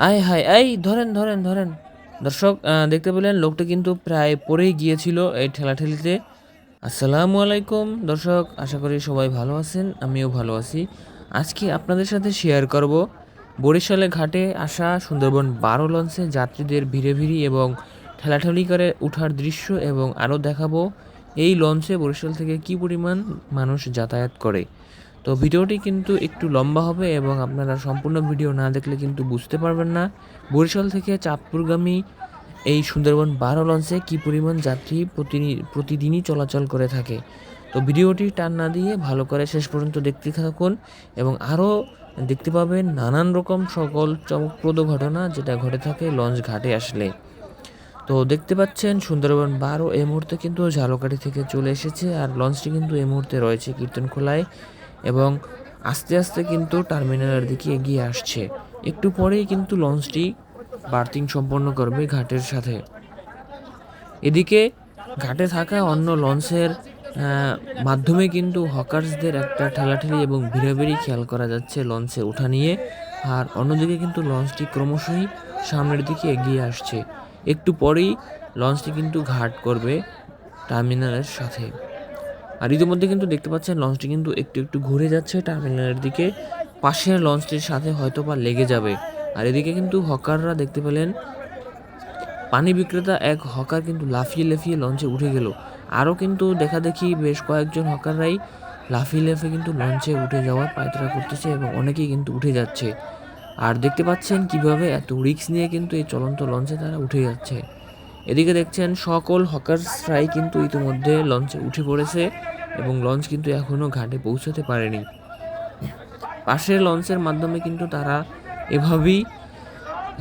আয় হায়, এই ধরেন ধরেন ধরেন। দর্শক দেখতে পেলেন লোকটা কিন্তু প্রায় পড়েই গিয়েছিল এই ঠেলাঠেলিতে। আসসালামু আলাইকুম। দর্শক, আশা করি সবাই ভালো আছেন, আমিও ভালো আছি। আজকে আপনাদের সাথে শেয়ার করব বরিশালে ঘাটে আসা সুন্দরবন বারো লঞ্চে যাত্রীদের ভিড়ে ভিড়ি এবং ঠেলাঠেলি করে ওঠার দৃশ্য এবং আরও দেখাবো এই লঞ্চে বরিশাল থেকে কী পরিমাণ মানুষ যাতায়াত করে। তো ভিডিওটি কিন্তু একটু লম্বা হবে এবং আপনারা সম্পূর্ণ ভিডিও না দেখলে কিন্তু বুঝতে পারবেন না। বরিশাল থেকে চাঁদপুরগামী এই সুন্দরবন বারো লঞ্চে কী পরিমাণ যাত্রী প্রতিদিনই চলাচল করে থাকে। তো ভিডিওটি টান না দিয়ে ভালো করে শেষ পর্যন্ত দেখতে থাকুন এবং আরও দেখতে পাবেন নানান রকম সকল চমকপ্রদ ঘটনা যেটা ঘটে থাকে লঞ্চ ঘাটে আসলে। তো দেখতে পাচ্ছেন সুন্দরবন বারো এই মুহূর্তে কিন্তু ঝালকাঠি থেকে চলে এসেছে আর লঞ্চটি কিন্তু এই মুহূর্তে রয়েছে কীর্তনখোলায়। এবং আস্তে আস্তে কিন্তু টার্মিনালের দিকে এগিয়ে আসছে। একটু পরেই কিন্তু লঞ্চটি বার্থিং সম্পন্ন করবে ঘাটের সাথে। এদিকে ঘাটে থাকা অন্য লঞ্চের মাধ্যমে কিন্তু হকার্সদের একটা ঠেলাঠেলি এবং ভিড়াভিড়ি খেয়াল করা যাচ্ছে লঞ্চে ওঠা নিয়ে। আর অন্যদিকে কিন্তু লঞ্চটি ক্রমশই সামনের দিকে এগিয়ে আসছে। একটু পরেই লঞ্চটি কিন্তু ঘাট করবে টার্মিনালের সাথে। আর ইতিমধ্যে কিন্তু দেখতে পাচ্ছেন লঞ্চটি কিন্তু একটু একটু ঘুরে যাচ্ছে টার্মিনালের দিকে। পাশের লঞ্চটির সাথে হয়তো বা লেগে যাবে। আর এদিকে কিন্তু হকাররা দেখতে পেলেন, পানি বিক্রেতা এক হকার কিন্তু লাফিয়ে লাফিয়ে লঞ্চে উঠে গেল। আরও কিন্তু দেখা দেখি বেশ কয়েকজন হকাররাই লাফিয়ে লাফিয়ে কিন্তু লঞ্চে উঠে যাওয়ার পায়তারা করতেছে এবং অনেকেই কিন্তু উঠে যাচ্ছে। আর দেখতে পাচ্ছেন কীভাবে এত রিস্ক নিয়ে কিন্তু এই চলন্ত লঞ্চে তারা উঠে যাচ্ছে। এদিকে দেখছেন সকল হকার্সরাই কিন্তু ইতিমধ্যে লঞ্চে উঠে পড়েছে এবং লঞ্চ কিন্তু এখনও ঘাটে পৌঁছাতে পারেনি। পাশের লঞ্চের মাধ্যমে কিন্তু তারা এভাবেই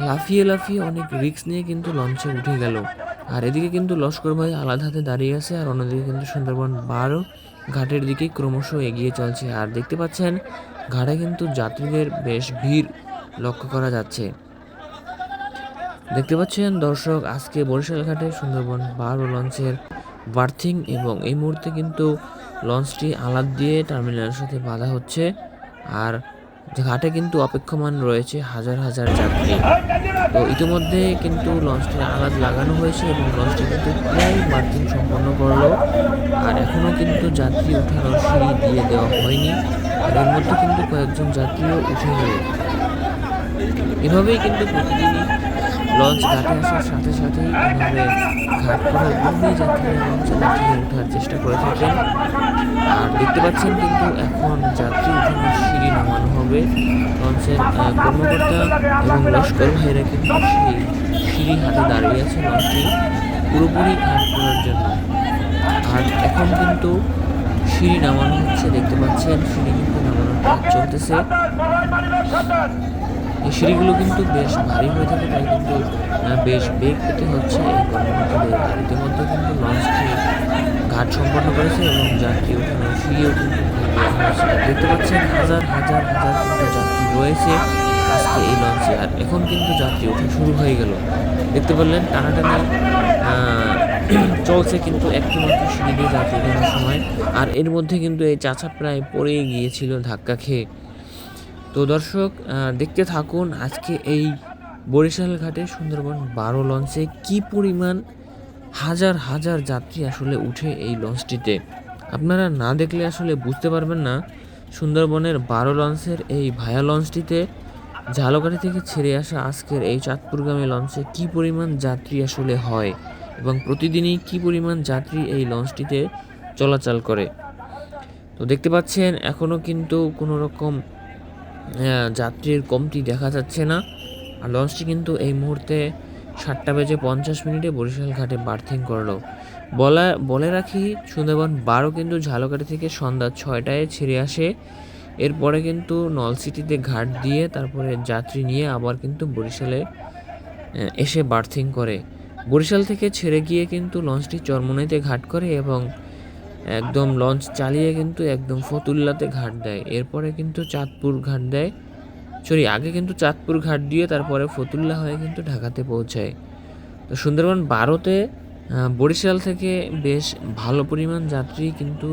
লাফিয়ে লাফিয়ে অনেক রিস্ক নিয়ে কিন্তু লঞ্চে উঠে গেল। আর এদিকে কিন্তু লস্কর ভাই আলাদা হাতে দাঁড়িয়ে আছে আর অন্যদিকে কিন্তু সুন্দরবন বারো ঘাটের দিকে ক্রমশ এগিয়ে চলছে। আর দেখতে পাচ্ছেন, ঘাটে কিন্তু যাত্রীদের বেশ ভিড় লক্ষ্য করা যাচ্ছে। দেখতে পাচ্ছেন দর্শক, আজকে বরিশাল ঘাটে সুন্দরবন বারো লঞ্চের বার্থিং এবং এই মুহূর্তে কিন্তু লঞ্চটি আলাদ দিয়ে টার্মিনালের সাথে বাধা হচ্ছে। আর ঘাটে কিন্তু অপেক্ষমান রয়েছে হাজার হাজার যাত্রী। তো ইতিমধ্যে কিন্তু লঞ্চটি আলাদ লাগানো হয়েছে এবং লঞ্চটি কিন্তু প্রায় বার্থিং সম্পন্ন করল। আর এখনও কিন্তু যাত্রী উঠানোর সিঁড়ি দিয়ে দেওয়া হয়নি আর এর মধ্যে কিন্তু কয়েকজন যাত্রীও উঠে গেল। এভাবেই কিন্তু প্রতিদিনই লঞ্চ ঘাটে আসার সাথে সাথেই এভাবে ঘাট করার পূর্বেই যাত্রীরা লঞ্চে লাফিয়ে ওঠার চেষ্টা করে থাকেন। আর দেখতে পাচ্ছেন কিন্তু এখন যাত্রী উঠানোর সিঁড়ি নামানো হবে। লঞ্চের কর্মকর্তা এবং লস্কর ভাইরা কিন্তু সেই সিঁড়ি হাতে দাঁড়িয়ে আছে লঞ্চটি পুরোপুরি ঘাট করার জন্য। আর এখন কিন্তু সিঁড়ি নামানো হচ্ছে, দেখতে পাচ্ছেন, সিঁড়ি কিন্তু নামানোর চলতেছে। এই সিঁড়িগুলো কিন্তু বেশ ভারী হয়ে থাকে, তাই কিন্তু বেশ বেগ পেতে হচ্ছে এই কর্মকর্তাদের ইতিমধ্যে কিন্তু লঞ্চটি ঘাট সম্পন্ন করেছে এবং যাত্রী ওঠানোর সিঁড়িও কিন্তু দেখতে পাচ্ছেন, হাজার হাজার হাজার কিন্তু যাত্রী রয়েছে আজকে এই লঞ্চে। আর এখন কিন্তু যাত্রী ওঠা শুরু হয়ে গেল। দেখতে পারলেন, টানাটানি চলছে কিন্তু একটু মাত্র সিঁড়ি দিয়ে যাত্রী ওঠানোর সময়। আর এর মধ্যে কিন্তু এই চাচা প্রায় পড়ে গিয়েছিল ধাক্কা খেয়ে। তো দর্শক দেখতে থাকুন আজকে এই বরিশাল ঘাটে সুন্দরবন বারো লঞ্চে কি পরিমাণ হাজার হাজার যাত্রী আসলে উঠে এই লঞ্চটিতে আপনারা না দেখলে আসলে বুঝতে পারবেন না সুন্দরবনের বারো লঞ্চের এই ভায়া লঞ্চটিতে ঝালকাঠি থেকে ছেড়ে আসা আজকের এই চাঁদপুরগামী লঞ্চে কি পরিমাণ যাত্রী আসলে হয় এবং প্রতিদিনই কি পরিমাণ যাত্রী এই লঞ্চটিতে চলাচল করে। তো দেখতে পাচ্ছেন এখনও কিন্তু কোনো রকম যাত্রীর কমতি দেখা যাচ্ছে না। আর লঞ্চটি কিন্তু এই মুহূর্তে সাতটা বেজে পঞ্চাশ মিনিটে বরিশাল ঘাটে বার্থিং করল। বলা, বলে রাখি, সুন্দরবন বারো কিন্তু ঝালকাঠি থেকে সন্ধ্যা ছয়টায় ছেড়ে আসে। এরপরে কিন্তু নলসিটিতে ঘাট দিয়ে তারপরে যাত্রী নিয়ে আবার কিন্তু বরিশালে এসে বার্থিং করে। বরিশাল থেকে ছেড়ে গিয়ে কিন্তু লঞ্চটি চরমনাইতে ঘাট করে এবং একদম লঞ্চ চালিয়ে কিন্তু একদম ফতুল্লাতে ঘাট দেয়। এরপরে কিন্তু চাঁদপুর ঘাট দেয়। সরি আগে কিন্তু চাঁদপুর ঘাট দিয়ে তারপরে ফতুল্লা হয়ে কিন্তু ঢাকাতে পৌঁছায়। তো সুন্দরবন বারোতে বরিশাল থেকে বেশ ভালো পরিমাণ যাত্রী কিন্তু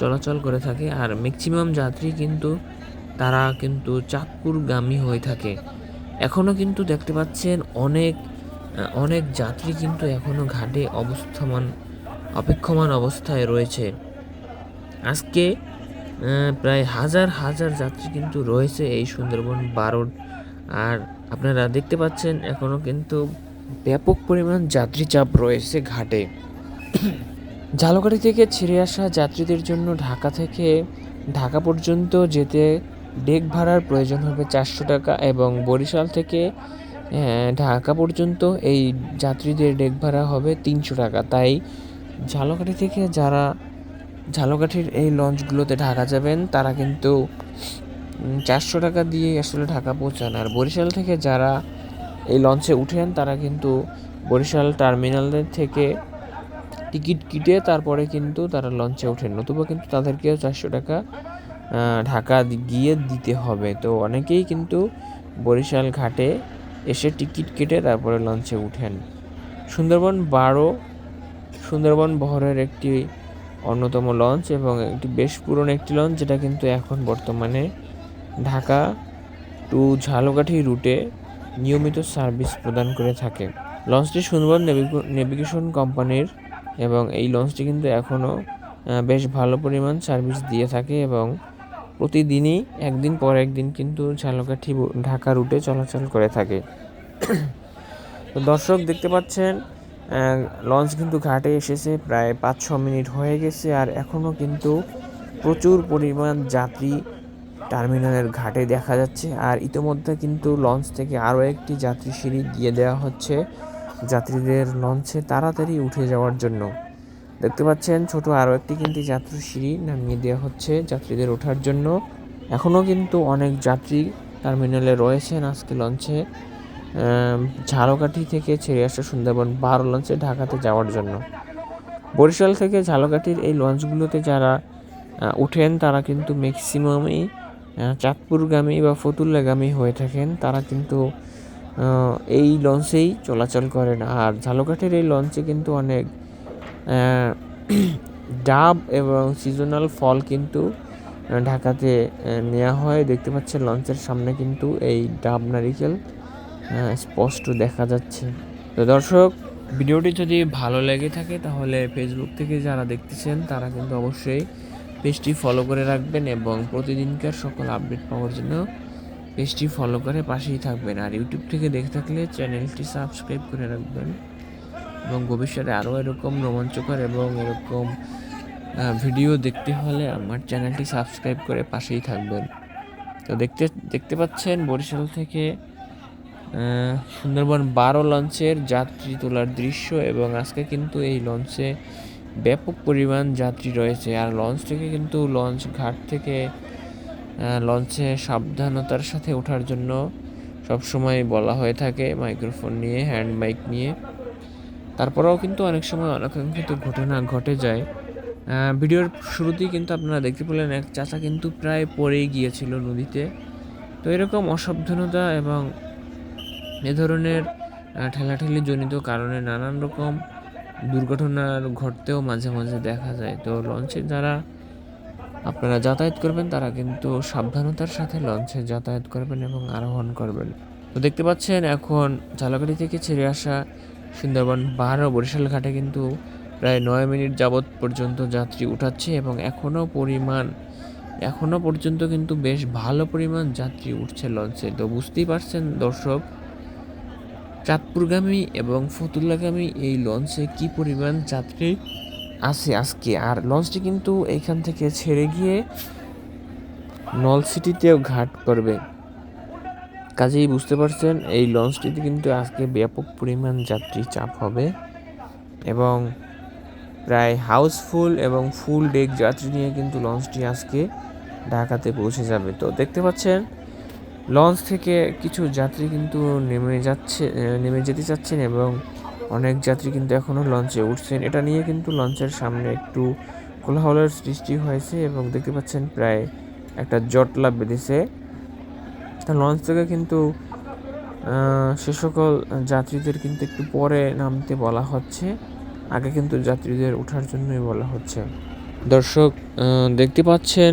চলাচল করে থাকে। আর ম্যাক্সিমাম যাত্রী কিন্তু তারা কিন্তু চাঁদপুরগামী হয়ে থাকে। এখনও কিন্তু দেখতে পাচ্ছেন অনেক অনেক যাত্রী কিন্তু এখনও ঘাটে অবস্থামান অপেক্ষমান অবস্থায় রয়েছে। আজকে প্রায় হাজার হাজার যাত্রী কিন্তু রয়েছে এই সুন্দরবন বারোড। আর আপনারা দেখতে পাচ্ছেন এখনও কিন্তু ব্যাপক পরিমাণ যাত্রী চাপ রয়েছে ঘাটে। ঝালকাঠি থেকে ছেড়ে আসা যাত্রীদের জন্য ঢাকা থেকে ঢাকা পর্যন্ত যেতে ডেক ভাড়ার প্রয়োজন হবে চারশো টাকা এবং বরিশাল থেকে ঢাকা পর্যন্ত এই যাত্রীদের ডেক ভাড়া হবে তিনশো টাকা। তাই ঝালকাঠি থেকে যারা ঝালকাঠির এই লঞ্চগুলোতে ঢাকা যাবেন, তারা কিন্তু চারশো টাকা দিয়ে আসলে ঢাকা পৌঁছান। আর বরিশাল থেকে যারা এই লঞ্চে উঠেন, তারা কিন্তু বরিশাল টার্মিনালের থেকে টিকিট কেটে তারপরে কিন্তু তারা লঞ্চে ওঠেন। নতুবা কিন্তু তাদেরকেও চারশো টাকা ঢাকা গিয়ে দিতে হবে। তো অনেকেই কিন্তু বরিশাল ঘাটে এসে টিকিট কেটে তারপরে লঞ্চে উঠেন। সুন্দরবন বারো সুন্দরবন বহরের একটি অন্যতম লঞ্চ এবং একটি বেশ পুরনো একটি লঞ্চ, যেটা কিন্তু এখন বর্তমানে ঢাকা টু ঝালকাঠি রুটে নিয়মিত সার্ভিস প্রদান করে থাকে। লঞ্চটি সুন্দরবন নেভিগো- নেভিগেশন কোম্পানির এবং এই লঞ্চটি কিন্তু এখনও বেশ ভালো পরিমাণ সার্ভিস দিয়ে থাকে এবং প্রতিদিনই একদিন পর একদিন কিন্তু ঝালকাঠি ঢাকা রুটে চলাচল করে থাকে। তো দর্শক দেখতে পাচ্ছেন লঞ্চ কিন্তু ঘাটে এসেছে, প্রায় পাঁচ ছ মিনিট হয়ে গেছে আর এখনও কিন্তু প্রচুর পরিমাণ যাত্রী টার্মিনালের ঘাটে দেখা যাচ্ছে আর ইতোমধ্যে কিন্তু লঞ্চ থেকে আরও একটি যাত্রী সিঁড়ি দিয়ে দেওয়া হচ্ছে যাত্রীদের লঞ্চে তাড়াতাড়ি উঠে যাওয়ার জন্য। দেখতে পাচ্ছেন ছোট আরও একটি কিন্তু যাত্রী সিঁড়ি নামিয়ে দেওয়া হচ্ছে যাত্রীদের ওঠার জন্য। এখনও কিন্তু অনেক যাত্রী টার্মিনালে রয়েছেন আজকে লঞ্চে ঝালকাঠি থেকে ছেড়ে আসা সুন্দরবন বারো লঞ্চে ঢাকাতে যাওয়ার জন্য। বরিশাল থেকে ঝালকাঠির এই লঞ্চগুলোতে যারা ওঠেন তারা কিন্তু ম্যাক্সিমামই চাঁদপুরগামী বা ফতুল্লাগামী হয়ে থাকেন। তারা কিন্তু এই লঞ্চেই চলাচল করেন। আর ঝালকাঠির এই লঞ্চে কিন্তু অনেক ডাব এবং সিজনাল ফল কিন্তু ঢাকাতে নেওয়া হয়। দেখতে পাচ্ছেন লঞ্চের সামনে কিন্তু এই ডাব নারিকেল। স্পষ্ট দেখা যাচ্ছে। তো দর্শক, ভিডিওটি যদি ভালো লেগে থাকে, তাহলে ফেসবুক থেকে যারা দেখতেছেন, তারা কিন্তু অবশ্যই পেজটি ফলো করে রাখবেন এবং প্রতিদিনকার সকল আপডেট পাওয়ার জন্য পেজটি ফলো করে পাশেই থাকবেন। আর ইউটিউব থেকে দেখে থাকলে চ্যানেলটি সাবস্ক্রাইব করে রাখবেন এবং ভবিষ্যতে আরও এরকম রোমাঞ্চকর এবং এরকম ভিডিও দেখতে হলে আমার চ্যানেলটি সাবস্ক্রাইব করে পাশেই থাকবেন। তো দেখতে দেখতে পাচ্ছেন বরিশাল থেকে সুন্দরবন বারো লঞ্চের যাত্রী তোলার দৃশ্য এবং আজকে কিন্তু এই লঞ্চে ব্যাপক পরিমাণ যাত্রী রয়েছে। আর লঞ্চ থেকে কিন্তু লঞ্চ ঘাট থেকে লঞ্চে সাবধানতার সাথে ওঠার জন্য সবসময় বলা হয়ে থাকে। মাইক্রোফোন নিয়ে, হ্যান্ড মাইক নিয়ে। তারপরেও কিন্তু অনেক সময় অনাকাঙ্ক্ষিত ঘটনা ঘটে যায়। ভিডিওর শুরুতেই কিন্তু আপনারা দেখতে পেলেন, এক চাচা কিন্তু প্রায় পড়েই গিয়েছিল নদীতে। তো এরকম অসাবধানতা এবং এ ধরনের ঠেলাঠেলি জনিত কারণে নানান রকম দুর্ঘটনার ঘটতেও মাঝে মাঝে দেখা যায়। তো লঞ্চে যারা আপনারা যাতায়াত করবেন, তারা কিন্তু সাবধানতার সাথে লঞ্চে যাতায়াত করবেন এবং আরোহণ করবেন। তো দেখতে পাচ্ছেন, এখন ঝালকাঠি থেকে ছেড়ে আসা সুন্দরবন বারো বরিশাল ঘাটে কিন্তু প্রায় নয় মিনিট যাবৎ পর্যন্ত যাত্রী উঠাচ্ছে এবং এখনও পরিমাণ, এখনও পর্যন্ত কিন্তু বেশ ভালো পরিমাণ যাত্রী উঠছে লঞ্চে তো বুঝতেই পারছেন দর্শক চাঁদপুরগামী এবং ফতুল্লাগামী এই লঞ্চে কি পরিমাণ যাত্রী আছে আজকে? আর লঞ্চটি কিন্তু এইখান থেকে ছেড়ে গিয়ে নলসিটিতেও ঘাট করবে। কাজেই বুঝতে পারছেন, এই লঞ্চটিতে কিন্তু আজকে ব্যাপক পরিমাণ যাত্রী চাপ হবে এবং প্রায় হাউসফুল এবং ফুল ডেক যাত্রী নিয়ে কিন্তু লঞ্চটি আজকে ঢাকাতে পৌঁছে যাবে। তো দেখতে পাচ্ছেন লঞ্চ থেকে কিছু যাত্রী কিন্তু নেমে যাচ্ছে নেমে যেতে চাচ্ছেন এবং অনেক যাত্রী কিন্তু এখনও লঞ্চে উঠছেন। এটা নিয়ে কিন্তু লঞ্চের সামনে একটু কোলাহলের সৃষ্টি হয়েছে এবং দেখতে পাচ্ছেন প্রায় একটা জটলা বেঁধেছে। লঞ্চ থেকে কিন্তু সে সকল যাত্রীদের কিন্তু একটু পরে নামতে বলা হচ্ছে। আগে কিন্তু যাত্রীদের ওঠার জন্যই বলা হচ্ছে। দর্শক দেখতে পাচ্ছেন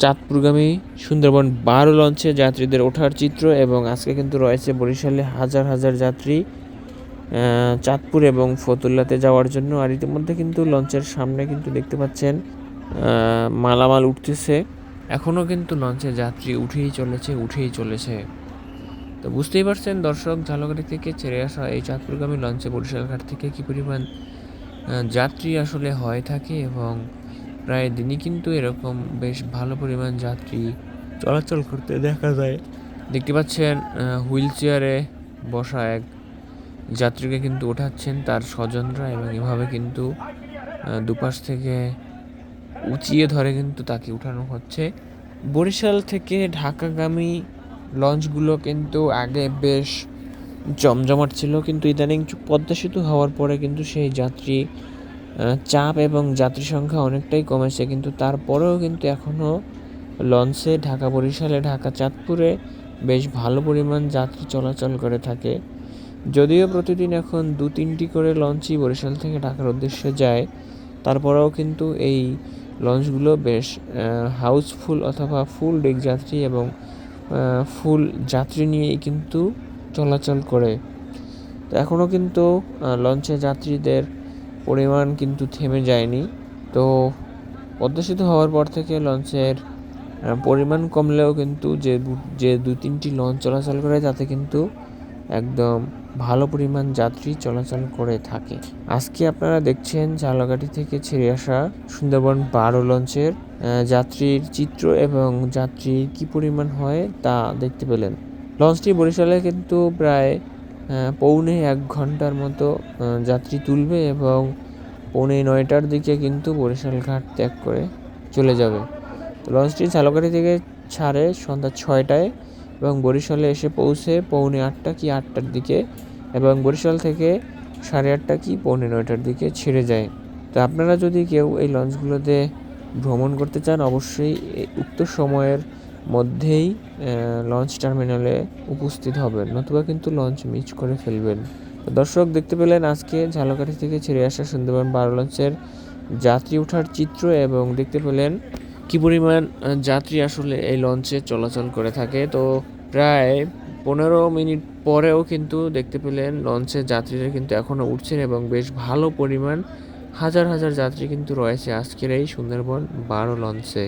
চাঁদপুরগামী সুন্দরবন বারো লঞ্চে যাত্রীদের ওঠার চিত্র এবং আজকে কিন্তু রয়েছে বরিশালে হাজার হাজার যাত্রী চাঁদপুর এবং ফতুল্লাতে যাওয়ার জন্য। আর ইতিমধ্যে কিন্তু লঞ্চের সামনে কিন্তু দেখতে পাচ্ছেন মালামাল উঠতেছে। এখনও কিন্তু লঞ্চে যাত্রী উঠেই চলেছে উঠেই চলেছে। তো বুঝতেই পারছেন দর্শক, ঝালকাঠি থেকে ছেড়ে আসা এই চাঁদপুরগামী লঞ্চে বরিশাল ঘাট থেকে কী পরিমাণ যাত্রী আসলে হয়ে থাকে এবং প্রায় দিনই কিন্তু এরকম বেশ ভালো পরিমাণ যাত্রী চলাচল করতে দেখা যায়। দেখতে পাচ্ছেন হুইল চেয়ারে বসা এক যাত্রীকে কিন্তু ওঠাচ্ছেন তার স্বজনরা এবং এভাবে কিন্তু দুপাশ থেকে উঁচিয়ে ধরে কিন্তু তাকে উঠানো হচ্ছে। বরিশাল থেকে ঢাকাগামী লঞ্চগুলো কিন্তু আগে বেশ জমজমাট ছিল কিন্তু ইদানিং পদ্মা সেতু হওয়ার পরে কিন্তু সেই যাত্রী চাপ এবং যাত্রী সংখ্যা অনেকটাই কমেছে, কিন্তু তারপরেও কিন্তু এখনও লঞ্চে, ঢাকা বরিশালে, ঢাকা চাঁদপুরে বেশ ভালো পরিমাণ যাত্রী চলাচল করে থাকে। যদিও প্রতিদিন এখন দু তিনটি করে লঞ্চই বরিশাল থেকে ঢাকার উদ্দেশ্যে যায়, তারপরেও কিন্তু এই লঞ্চগুলো বেশ হাউসফুল অথবা ফুল ডেক যাত্রী এবং ফুল যাত্রী নিয়েই কিন্তু চলাচল করে। তো এখনও কিন্তু লঞ্চে যাত্রীদের পরিমাণ কিন্তু থেমে যায়নি। তো পদ্মা হওয়ার পর থেকে লঞ্চের পরিমাণ কমলেও কিন্তু যে যে দু তিনটি লঞ্চ চলাচল করে তাতে কিন্তু একদম ভালো পরিমাণ যাত্রী চলাচল করে থাকে। আজকে আপনারা দেখছেন ঝালকাঠি থেকে ছেড়ে আসা সুন্দরবন বারো লঞ্চের যাত্রীর চিত্র এবং যাত্রীর কি পরিমাণ হয় তা দেখতে পেলেন। লঞ্চটি বরিশালে কিন্তু প্রায় পৌনে এক ঘণ্টার মতো যাত্রী তুলবে এবং পৌনে নয়টার দিকে কিন্তু বরিশাল ঘাট ত্যাগ করে চলে যাবে। লঞ্চটি ঝালকাঠি থেকে ছাড়ে সন্ধ্যা ছয়টায় এবং বরিশালে এসে পৌঁছে পৌনে আটটা কি আটটার দিকে এবং বরিশাল থেকে সাড়ে আটটা কি পৌনে নয়টার দিকে ছেড়ে যায়। তো আপনারা যদি কেউ এই লঞ্চগুলোতে ভ্রমণ করতে চান, অবশ্যই উক্ত সময়ের মধ্যেই লঞ্চ টার্মিনালে উপস্থিত হবেন, নতুবা কিন্তু লঞ্চ মিস করে ফেলবেন। দর্শক, দেখতে পেলেন আজকে ঝালকাঠি থেকে ছেড়ে আসা সুন্দরবন বারো লঞ্চের যাত্রী ওঠার চিত্র এবং দেখতে পেলেন কি পরিমাণ যাত্রী আসলে এই লঞ্চে চলাচল করে থাকে। তো প্রায় পনেরো মিনিট পরেও কিন্তু দেখতে পেলেন লঞ্চের যাত্রীরা কিন্তু এখনও উঠছেন এবং বেশ ভালো পরিমাণ হাজার হাজার যাত্রী কিন্তু রয়েছে আজকের এই সুন্দরবন বারো লঞ্চে